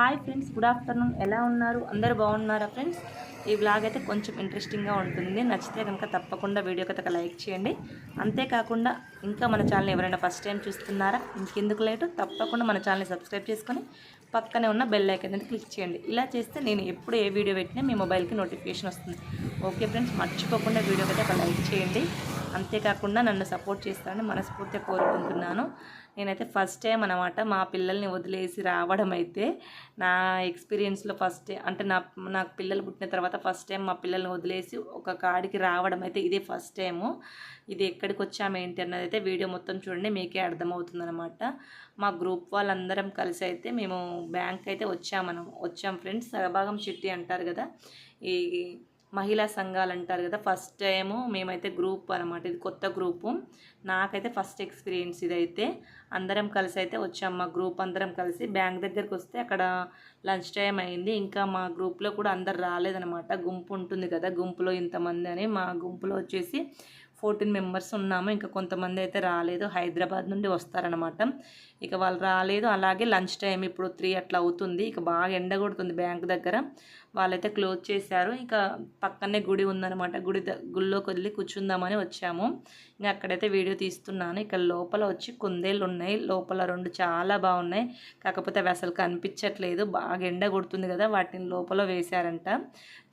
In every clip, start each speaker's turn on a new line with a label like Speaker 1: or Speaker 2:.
Speaker 1: Hi friends good afternoon ఎలా ఉన్నారు? అందరు బాగున్నారా ఫ్రెండ్స్ ఈ బ్లాగ్ అయితే కొంచెం ఇంట్రెస్టింగ్గా ఉంటుంది. నచ్చితే కనుక తప్పకుండా వీడియోకి కథ ఒక లైక్ చేయండి. అంతేకాకుండా ఇంకా మన ఛానల్ ఎవరైనా ఫస్ట్ టైం చూస్తున్నారా? ఇంకెందుకు లేటు? తప్పకుండా మన ఛానల్ని సబ్స్క్రైబ్ చేసుకొని పక్కనే ఉన్న బెల్ ఐకన్ అనేది క్లిక్ చేయండి. ఇలా చేస్తే నేను ఎప్పుడు ఏ వీడియో పెట్టినా మీ మొబైల్కి నోటిఫికేషన్ వస్తుంది. ఓకే ఫ్రెండ్స్ మర్చిపోకుండా వీడియోకి అయితే ఒక లైక్ చేయండి. అంతేకాకుండా నన్ను సపోర్ట్ చేస్తానని మనస్ఫూర్తిగా కోరుకుంటున్నాను. నేనైతే ఫస్ట్ టైం అనమాట మా పిల్లల్ని వదిలేసి రావడం అయితే నా ఎక్స్పీరియన్స్లో ఫస్ట్ అంటే నా నాకు పిల్లలు పుట్టిన తర్వాత ఫస్ట్ టైం మా పిల్లల్ని వదిలేసి ఒక కాడికి రావడం అయితే ఇదే ఫస్ట్ టైము ఇది ఎక్కడికి వచ్చాము ఏంటి అన్నది అయితే వీడియో మొత్తం చూడండి మీకే అర్థమవుతుందనమాట మా గ్రూప్ వాళ్ళందరం కలిసి అయితే మేము బ్యాంక్ అయితే వచ్చామనం వచ్చాం ఫ్రెండ్స్ సగభాగం చిట్టి అంటారు కదా. ఈ మహిళా సంఘాలు అంటారు కదా ఫస్ట్ టైము మేమైతే గ్రూప్ అనమాట ఇది కొత్త గ్రూపు నాకైతే ఫస్ట్ ఎక్స్పీరియన్స్ ఇదైతే. అందరం కలిసి అయితే వచ్చాం మా గ్రూప్ అందరం కలిసి. బ్యాంక్ దగ్గరికి వస్తే అక్కడ లంచ్ టైం అయింది. ఇంకా మా గ్రూప్లో కూడా అందరు రాలేదనమాట గుంపు ఉంటుంది కదా గుంపులో ఇంతమంది అని. మా గుంపులో వచ్చేసి ఫోర్టీన్ మెంబర్స్ ఉన్నాము. ఇంకా కొంతమంది అయితే రాలేదు. హైదరాబాద్ నుండి వస్తారనమాట ఇక వాళ్ళు రాలేదు. అలాగే లంచ్ టైం ఇప్పుడు త్రీ అట్లా అవుతుంది. ఇక బాగా ఎండ కొడుతుంది బ్యాంక్ దగ్గర. వాళ్ళైతే క్లోజ్ చేశారు. ఇంకా పక్కనే గుడి ఉందనమాట గుడి గుళ్ళోకి వెళ్ళి కూర్చుందామని వచ్చాము. ఇంకా అక్కడైతే వీడియో తీస్తున్నాను. ఇక్కడ లోపల వచ్చి కుందేళ్ళు ఉన్నాయి లోపల రెండు చాలా బాగున్నాయి. కాకపోతే అవి అసలు కనిపించట్లేదు. బాగా ఎండ కొడుతుంది కదా వాటిని లోపల వేశారంట.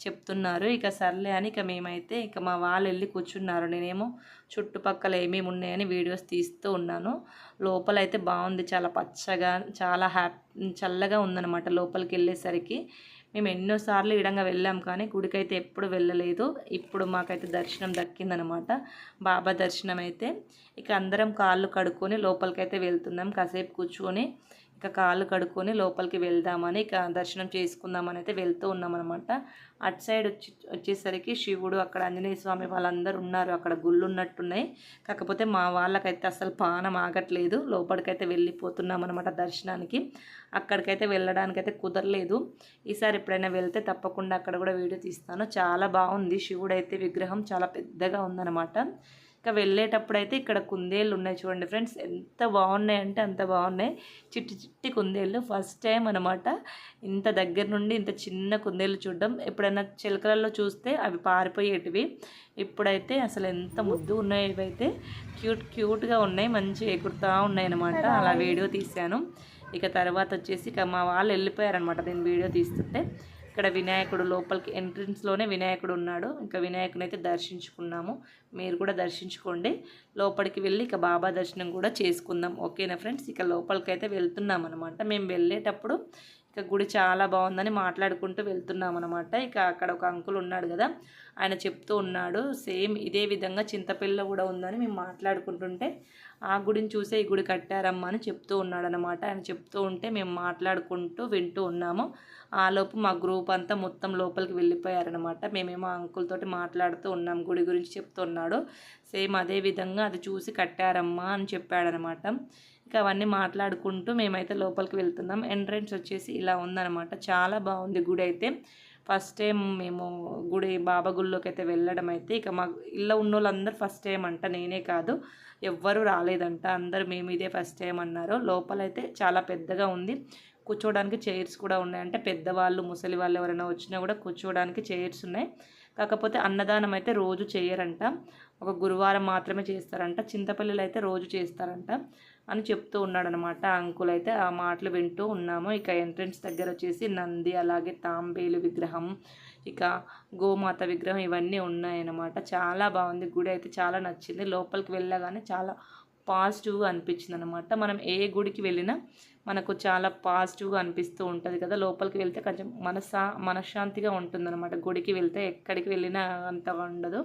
Speaker 1: చెప్తున్నారు. ఇక సర్లే అని ఇక మేమైతే ఇక మా వాళ్ళు వెళ్ళి కూర్చున్నారు. నేనేమో చుట్టుపక్కల ఏమేమి ఉన్నాయని వీడియోస్ తీస్తూ ఉన్నాను. లోపల అయితే బాగుంది. చాలా పచ్చగా చాలా హ్యాపీ చల్లగా ఉందన్నమాట లోపలికి వెళ్ళేసరికి. మేము ఎన్నోసార్లు ఇడంగా వెళ్ళాం కానీ గుడికైతే ఎప్పుడు వెళ్ళలేదు. ఇప్పుడు మాకైతే దర్శనం దక్కిందనమాట. బాబా దర్శనం అయితే ఇక అందరం కాళ్ళు కడుక్కొని లోపలికైతే వెళ్తున్నాం. కాసేపు కూర్చొని ఇక కాళ్ళు కడుక్కొని లోపలికి వెళ్దామని ఇక దర్శనం చేసుకుందామని అయితే వెళ్తూ ఉన్నామన్నమాట. అటు సైడ్ వచ్చి వచ్చేసరికి శివుడు అక్కడ ఆంజనేయ స్వామి వాళ్ళందరూ ఉన్నారు. అక్కడ గుళ్ళు ఉన్నట్టున్నాయి. కాకపోతే మా వాళ్ళకైతే అసలు పానం ఆగట్లేదు. లోపలికైతే వెళ్ళిపోతున్నాం అనమాట దర్శనానికి. అక్కడికైతే వెళ్ళడానికైతే కుదరలేదు. ఈసారి ఎప్పుడైనా వెళ్తే తప్పకుండా అక్కడ కూడా వీడియో తీస్తాను. చాలా బాగుంది. శివుడు అయితే విగ్రహం చాలా పెద్దగా ఉందన్నమాట. ఇంకా వెళ్ళేటప్పుడు అయితే ఇక్కడ కుందేళ్ళు ఉన్నాయి చూడండి ఫ్రెండ్స్. ఎంత బాగున్నాయి అంటే అంత బాగున్నాయి. చిట్టి చిట్టి కుందేళ్ళు ఫస్ట్ టైం అనమాట ఇంత దగ్గర నుండి ఇంత చిన్న కుందేళ్ళు చూడడం. ఎప్పుడైనా చిలకలలో చూస్తే అవి పారిపోయేటివి. ఇప్పుడైతే అసలు ఎంత ముద్దు ఉన్నాయి ఇవైతే క్యూట్ క్యూట్గా ఉన్నాయి. మంచి ఎగురుతూ ఉన్నాయి అనమాట అలా వీడియో తీశాను. ఇక తర్వాత వచ్చేసి ఇక మా వాళ్ళు వెళ్ళిపోయారనమాట నేను వీడియో తీస్తుంటే. ఇక్కడ వినాయకుడు లోపలికి ఎంట్రన్స్లోనే వినాయకుడు ఉన్నాడు. ఇంకా వినాయకుని అయితే దర్శించుకున్నాము. మీరు కూడా దర్శించుకోండి. లోపలికి వెళ్ళి ఇక బాబా దర్శనం కూడా చేసుకుందాం. ఓకేనా ఫ్రెండ్స్? ఇక లోపలికి అయితే వెళ్తున్నాం అనమాట మేము వెళ్ళేటప్పుడు ఇక గుడి చాలా బాగుందని మాట్లాడుకుంటూ వెళ్తున్నాం అనమాట ఇక అక్కడ ఒక అంకుల్ ఉన్నాడు కదా ఆయన చెప్తూ ఉన్నాడు సేమ్ ఇదే విధంగా చింతపిల్ల కూడా ఉందని మేము మాట్లాడుకుంటుంటే ఆ గుడిని చూసే ఈ గుడి కట్టారమ్మా అని చెప్తూ ఉన్నాడు అనమాట ఆయన చెప్తూ ఉంటే మేము మాట్లాడుకుంటూ వింటూ ఉన్నాము. ఆలోపు మా గ్రూప్ అంతా మొత్తం లోపలికి వెళ్ళిపోయారనమాట మేమేమో అంకుల్ తోటి మాట్లాడుతూ ఉన్నాం గుడి గురించి చెప్తూ ఉన్నాడు. సేమ్ అదే విధంగా అది చూసి కట్టారమ్మా అని చెప్పాడనమాట ఇంకా అవన్నీ మాట్లాడుకుంటూ మేమైతే లోపలికి వెళ్తున్నాం. ఎంట్రెన్స్ వచ్చేసి ఇలా ఉందన్నమాట. చాలా బాగుంది గుడి అయితే. ఫస్ట్ టైం మేము గుడి బాబా గుడిలోకి అయితే వెళ్ళడం అయితే ఇక మా ఇళ్ళ ఉన్న వాళ్ళందరూ ఫస్ట్ టైం అంట నేనే కాదు. ఎవ్వరూ రాలేదంట. అందరూ మేము ఇదే ఫస్ట్ టైం అన్నారు. లోపలైతే చాలా పెద్దగా ఉంది. కూర్చోవడానికి చైర్స్ కూడా ఉన్నాయి అంటే పెద్దవాళ్ళు ముసలి వాళ్ళు ఎవరైనా వచ్చినా కూడా కూర్చోవడానికి చైర్స్ ఉన్నాయి. కాకపోతే అన్నదానం అయితే రోజు చేయరంట. ఒక గురువారం మాత్రమే చేస్తారంట. చింతపల్లిలో అయితే రోజు చేస్తారంట. అని చెప్తూ ఉన్నాడనమాట అంకుల్ అయితే ఆ మాటలు వింటూ ఉన్నాము. ఇక ఎంట్రన్స్ దగ్గర వచ్చేసి నంది అలాగే తాంబేలు విగ్రహం ఇక గోమాత విగ్రహం ఇవన్నీ ఉన్నాయన్నమాట. చాలా బాగుంది. గుడి అయితే చాలా నచ్చింది. లోపలికి వెళ్ళగానే చాలా పాజిటివ్గా అనిపించింది అనమాట మనం ఏ గుడికి వెళ్ళినా మనకు చాలా పాజిటివ్గా అనిపిస్తూ ఉంటుంది కదా. లోపలికి వెళ్తే కొంచెం మనసా మనశ్శాంతిగా ఉంటుంది అనమాట గుడికి వెళ్తే ఎక్కడికి వెళ్ళినా అంతగా ఉండదు.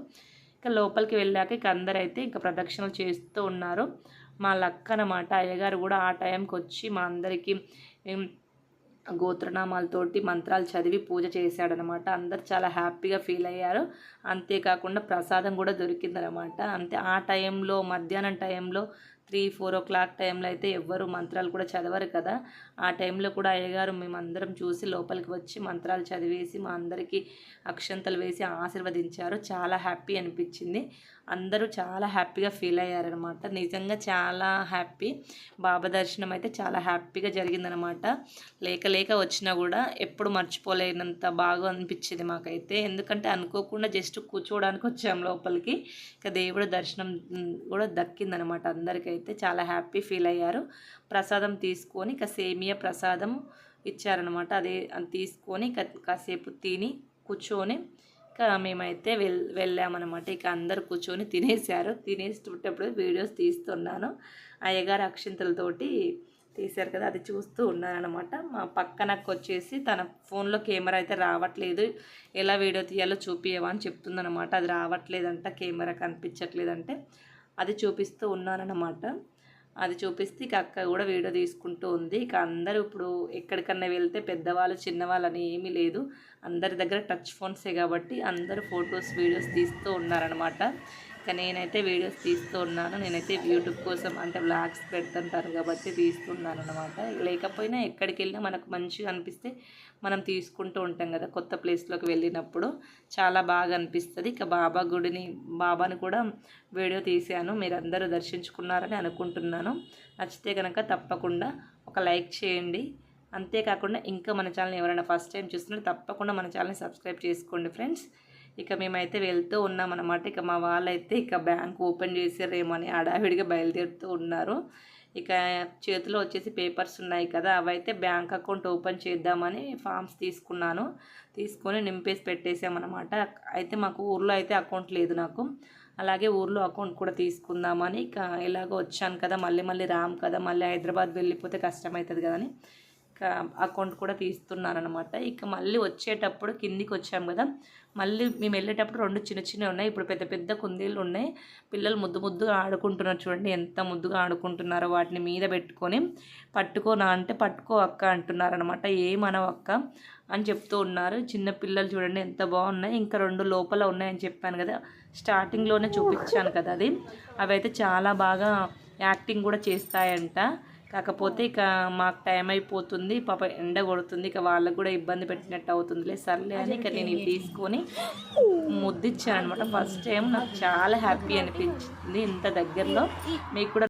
Speaker 1: ఇక లోపలికి వెళ్ళాక ఇక అందరైతే ఇంకా ప్రదక్షిణలు చేస్తూ ఉన్నారు. మా లక్క అనమాట అయ్యగారు కూడా ఆ టైంకి వచ్చి మా అందరికీ గోత్రనామాలతోటి మంత్రాలు చదివి పూజ చేశాడనమాట అందరు చాలా హ్యాపీగా ఫీల్ అయ్యారు. అంతేకాకుండా ప్రసాదం కూడా దొరికిందనమాట అంతే ఆ టైంలో మధ్యాహ్నం టైంలో త్రీ ఫోర్ ఓ క్లాక్ టైంలో అయితే ఎవ్వరు మంత్రాలు కూడా చదవరు కదా. ఆ టైంలో కూడా అయ్యగారు మేమందరం చూసి లోపలికి వచ్చి మంత్రాలు చదివేసి మా అందరికీ అక్షంతలు వేసి ఆశీర్వదించారు. చాలా హ్యాపీ అనిపించింది. అందరూ చాలా హ్యాపీగా ఫీల్ అయ్యారనమాట నిజంగా చాలా హ్యాపీ. బాబా దర్శనం అయితే చాలా హ్యాపీగా జరిగిందనమాట లేక లేక వచ్చినా కూడా ఎప్పుడు మర్చిపోలేనంత బాగా అనిపించింది మాకైతే. ఎందుకంటే అనుకోకుండా జస్ట్ కూర్చోవడానికి వచ్చాం లోపలికి. ఇక దేవుడు దర్శనం కూడా దక్కిందనమాట అందరికైతే. చాలా హ్యాపీ ఫీల్ అయ్యారు. ప్రసాదం తీసుకొని ఇక సేమియా ప్రసాదం ఇచ్చారనమాట. అదే అది తీసుకొని ఇక కాసేపు తిని కూర్చొని ఇక మేమైతే వెల్ వెళ్ళామన్నమాట ఇక అందరు కూర్చొని తినేసారు తినేసేటప్పుడు వీడియోస్ తీస్తున్నాను. అయ్యగారు అక్షింతలతోటి తీశారు కదా అది చూస్తూ ఉన్నానమాట మా పక్కనకు వచ్చేసి తన ఫోన్లో కెమెరా అయితే రావట్లేదు. ఎలా వీడియో తీయాలో చూపియవా అని చెప్తుందనమాట అది రావట్లేదంట కెమెరా కనిపించట్లేదంటే. అది చూపిస్తూ ఉన్నానమాట అది చూపిస్తే ఇక అక్క కూడా వీడియో తీసుకుంటూ ఉంది. ఇక అందరూ ఇప్పుడు ఎక్కడికన్నా వెళ్తే పెద్దవాళ్ళు చిన్నవాళ్ళు అని ఏమీ లేదు. అందరి దగ్గర టచ్ ఫోన్సే కాబట్టి అందరూ ఫొటోస్ వీడియోస్ తీస్తూ ఉన్నారనమాట ఇంకా నేనైతే వీడియోస్ తీస్తూ ఉన్నాను. నేనైతే యూట్యూబ్ కోసం అంటే వ్లాగ్స్ పెడుతుంటాను కాబట్టి తీస్తున్నాను అనమాట లేకపోయినా ఎక్కడికి వెళ్ళినా మనకు మంచిగా అనిపిస్తే మనం తీసుకుంటూ ఉంటాం కదా కొత్త ప్లేస్లోకి వెళ్ళినప్పుడు. చాలా బాగా అనిపిస్తుంది. ఇక బాబా గుడిని బాబాని కూడా వీడియో తీశాను. మీరందరూ దర్శించుకున్నారని అనుకుంటున్నాను. నచ్చితే కనుక తప్పకుండా ఒక లైక్ చేయండి. అంతేకాకుండా ఇంకా మన ఛానల్ ఎవరైనా ఫస్ట్ టైం చూస్తున్నారు తప్పకుండా మన ఛానల్ని సబ్స్క్రైబ్ చేసుకోండి ఫ్రెండ్స్. ఇక మేమైతే వెళ్తూ ఉన్నామన్నమాట. ఇక మా వాళ్ళైతే ఇక బ్యాంక్ ఓపెన్ చేసారేమో అని హడావిడిగా బయలుదేరుతూ ఉన్నారు. ఇక చేతిలో వచ్చేసి పేపర్స్ ఉన్నాయి కదా అవైతే బ్యాంక్ అకౌంట్ ఓపెన్ చేద్దామని ఫామ్స్ తీసుకున్నాను. తీసుకొని నింపేసి పెట్టేసామన్నమాట అయితే మాకు ఊర్లో అయితే అకౌంట్ లేదు నాకు. అలాగే ఊర్లో అకౌంట్ కూడా తీసుకుందామని ఇక ఎలాగో వచ్చాను కదా మళ్ళీ మళ్ళీ రామ్ కదా మళ్ళీ హైదరాబాద్ వెళ్ళిపోతే కష్టమవుతుంది కదా అని. అకౌంట్ కూడా తీస్తున్నాను అనమాట ఇక మళ్ళీ వచ్చేటప్పుడు కిందికి వచ్చాము కదా. మళ్ళీ మేము వెళ్ళేటప్పుడు రెండు చిన్న చిన్నవి ఉన్నాయి. ఇప్పుడు పెద్ద పెద్ద కుందీలు ఉన్నాయి. పిల్లలు ముద్దు ముద్దుగా ఆడుకుంటున్నారు చూడండి. ఎంత ముద్దుగా ఆడుకుంటున్నారో వాటిని మీద పెట్టుకొని పట్టుకోనా అంటే పట్టుకో అక్క అంటున్నారు అనమాట ఏమనవు అక్క అని చెప్తూ ఉన్నారు. చిన్న పిల్లలు చూడండి ఎంత బాగున్నాయి. ఇంకా రెండు లోపల ఉన్నాయని చెప్పాను కదా. స్టార్టింగ్లోనే చూపించాను కదా అది. అవి అయితే చాలా బాగా యాక్టింగ్ కూడా చేస్తాయంట. కాకపోతే ఇక మాకు టైం అయిపోతుంది పాప ఎండ కొడుతుంది ఇక వాళ్ళకు కూడా ఇబ్బంది పెట్టినట్టు అవుతుందిలే. సర్లే అని ఇక నేను ఇవి తీసుకొని ముద్దిచ్చాను అనమాట ఫస్ట్ టైం నాకు చాలా హ్యాపీ అనిపించింది ఇంత దగ్గరలో. మీకు కూడా